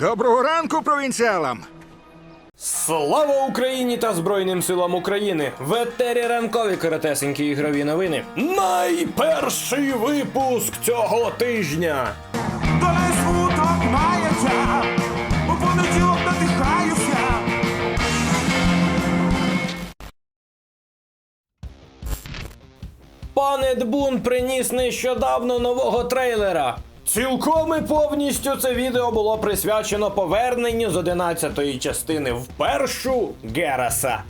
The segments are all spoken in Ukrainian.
Доброго ранку, провінціалам! Слава Україні та Збройним силам України! В етері ранкові коротесенькі ігрові новини. Найперший випуск цього тижня. Доля смуток мається, у понеділок надихаюся. Пан Едбун приніс нещодавно нового трейлера. Цілком і повністю це відео було присвячено поверненню з 11-ї частини в першу Гераса.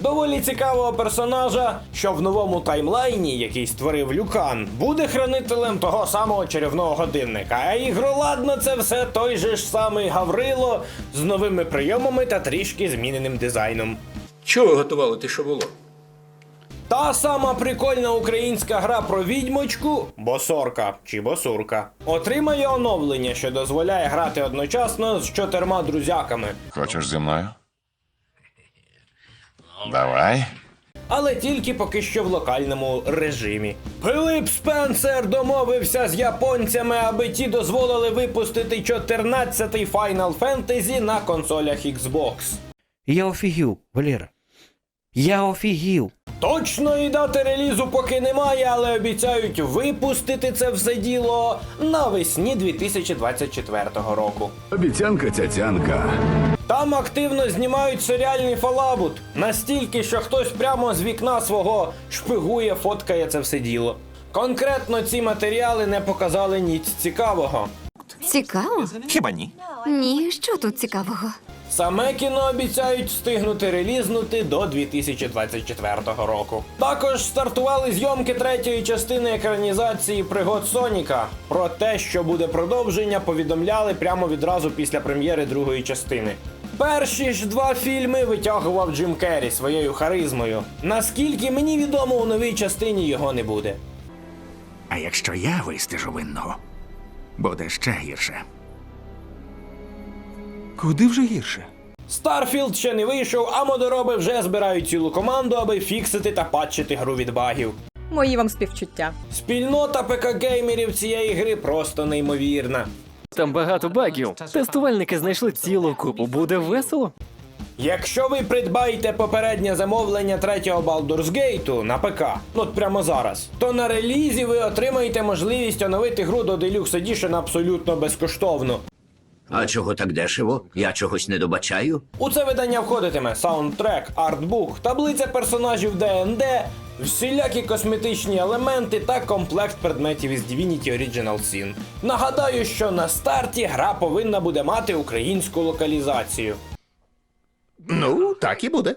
Доволі цікавого персонажа, що в новому таймлайні, який створив Люкан, буде хранителем того самого чарівного годинника. А ігроладно це все той же ж самий Гаврило з новими прийомами та трішки зміненим дизайном. Чого ви готували те, що було? Та сама прикольна українська гра про відьмочку, босорка чи босурка, отримає оновлення, що дозволяє грати одночасно з чотирма друзяками. Хочеш зі мною? Давай. Але тільки поки що в локальному режимі. Филип Спенсер домовився з японцями, аби ті дозволили випустити 14-й Final Fantasy на консолях Xbox. Я офігів, Валера. Я офігів. Точної дати релізу поки немає, але обіцяють випустити це все діло навесні 2024 року. Обіцянка цяцянка. Там активно знімають серіальний фалабут, настільки, що хтось прямо з вікна свого шпигує, фоткає це все діло. Конкретно ці матеріали не показали ніч цікавого. Цікаво? Хіба ні? Ні, що тут цікавого? Саме кіно обіцяють встигнути релізнути до 2024 року. Також стартували зйомки третьої частини екранізації пригод Соніка. Про те, що буде продовження, повідомляли прямо відразу після прем'єри другої частини. Перші ж два фільми витягував Джим Керрі своєю харизмою. Наскільки мені відомо, у новій частині його не буде. А якщо я вистежу винного, буде ще гірше. Куди вже гірше? Старфілд ще не вийшов, а модороби вже збирають цілу команду, аби фіксити та патчити гру від багів. Мої вам співчуття. Спільнота ПК-геймерів цієї гри просто неймовірна. Там багато багів. Тестувальники знайшли цілу купу. Буде весело. Якщо ви придбаєте попереднє замовлення третього Baldur's Gate на ПК, ну от прямо зараз, то на релізі ви отримаєте можливість оновити гру до Deluxe Edition абсолютно безкоштовно. А чого так дешево? Я чогось не добачаю. У це видання входитиме саундтрек, артбук, таблиця персонажів ДНД, всілякі косметичні елементи та комплект предметів із Divinity Original Sin. Нагадаю, що на старті гра повинна буде мати українську локалізацію. Ну, так і буде.